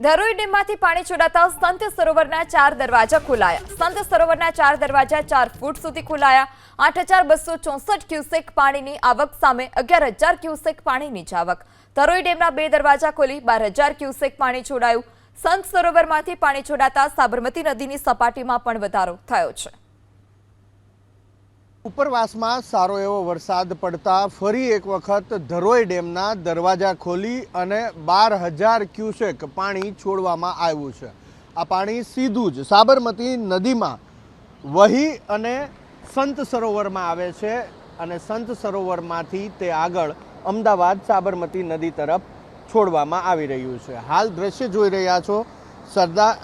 ધરોઈ ડેમમાંથી પાણી છોડાતા સંત સરોવરના ચાર દરવાજા ખોલાયા. સંત સરોવરના ચાર દરવાજા ચાર ફૂટ સુધી ખોલાયા. આઠ હજાર બસો ચોસઠ ક્યુસેક પાણીની આવક સામે અગિયાર હજાર ક્યુસેક પાણીની આવક. ધરોઈ ડેમના બે દરવાજા ખોલી બાર હજાર ક્યુસેક પાણી છોડાયું. સંત સરોવરમાંથી પાણી છોડાતા સાબરમતી નદીની સપાટીમાં પણ વધારો થયો છે. ઉપરવાસમાં સારો એવો વરસાદ પડતા ફરી એક વખત ધરોઈ ડેમના દરવાજા ખોલી અને બાર હજાર ક્યુસેક પાણી છોડવામાં આવ્યું છે. આ પાણી સીધું જ સાબરમતી નદીમાં વહી અને સંત સરોવરમાં આવે છે અને સંત સરોવરમાંથી તે આગળ અમદાવાદ સાબરમતી નદી તરફ છોડવામાં આવી રહ્યું છે. હાલ દ્રશ્ય જોઈ રહ્યા છો, સરદાર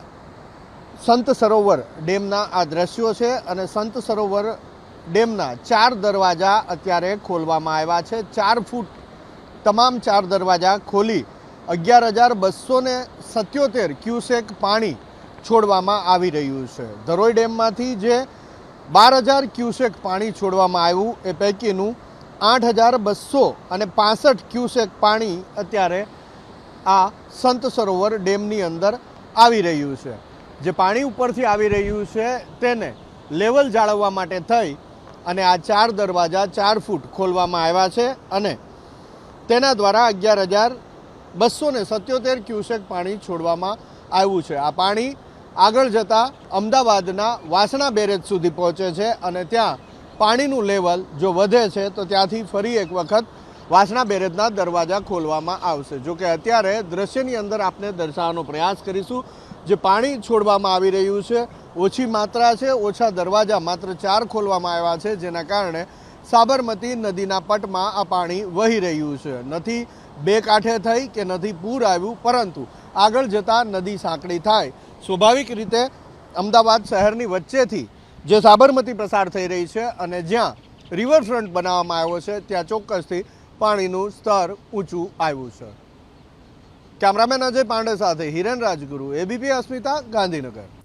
સંત સરોવર ડેમના આ દ્રશ્યો છે અને સંત સરોવર ડેમના ચાર દરવાજા અત્યારે ખોલવામાં આવ્યા છે. ચાર ફૂટ તમામ ચાર દરવાજા ખોલી અગિયાર હજાર બસો ને સત્યોતેર ક્યુસેક પાણી છોડવામાં આવી રહ્યું છે. ધરોઈ ડેમમાંથી જે બાર હજાર ક્યુસેક પાણી છોડવામાં આવ્યું, એ પૈકીનું આઠ હજાર બસો અને પાસઠ ક્યુસેક પાણી અત્યારે આ સંત સરોવર ડેમની અંદર આવી રહ્યું છે. જે પાણી ઉપરથી આવી રહ્યું છે, તેને લેવલ જાળવવા માટે થઈ અને આ ચાર દરવાજા ચાર ફૂટ ખોલવામાં આવ્યા છે અને તેના દ્વારા અગિયાર હજાર બસો ને સત્યોતેર ક્યુસેક પાણી છોડવામાં આવ્યું છે. આ પાણી આગળ જતાં અમદાવાદના વાસણા બેરેજ સુધી પહોંચે છે અને ત્યાં પાણીનું લેવલ જો વધે છે તો ત્યાંથી ફરી એક વખત વાસણા બેરેજના દરવાજા ખોલવામાં આવશે. જો કે અત્યારે દ્રશ્યની અંદર આપને દર્શાવવાનો પ્રયાસ કરીશું. જે પાણી છોડવામાં આવી રહ્યું છે ઓછી માત્રા છે, ઓછા દરવાજા માત્ર ચાર ખોલવામાં આવ્યા છે, જેના કારણે સાબરમતી નદીના પટમાં આ પાણી વહી રહ્યું છે. નથી બે કાંઠે થઈ કે નથી પૂર આવ્યું, પરંતુ આગળ જતાં નદી સાંકડી થાય. સ્વાભાવિક રીતે અમદાવાદ શહેરની વચ્ચેથી જે સાબરમતી પસાર થઈ રહી છે અને જ્યાં રિવરફ્રન્ટ બનાવવામાં આવ્યો છે, ત્યાં ચોક્કસથી પાણીનું સ્તર ઊંચું આવ્યું છે. કેમેરામેન અજય પાંડે સાથે હિરેન રાજગુરુ એબીપી અસ્મિતા, ગાંધીનગર.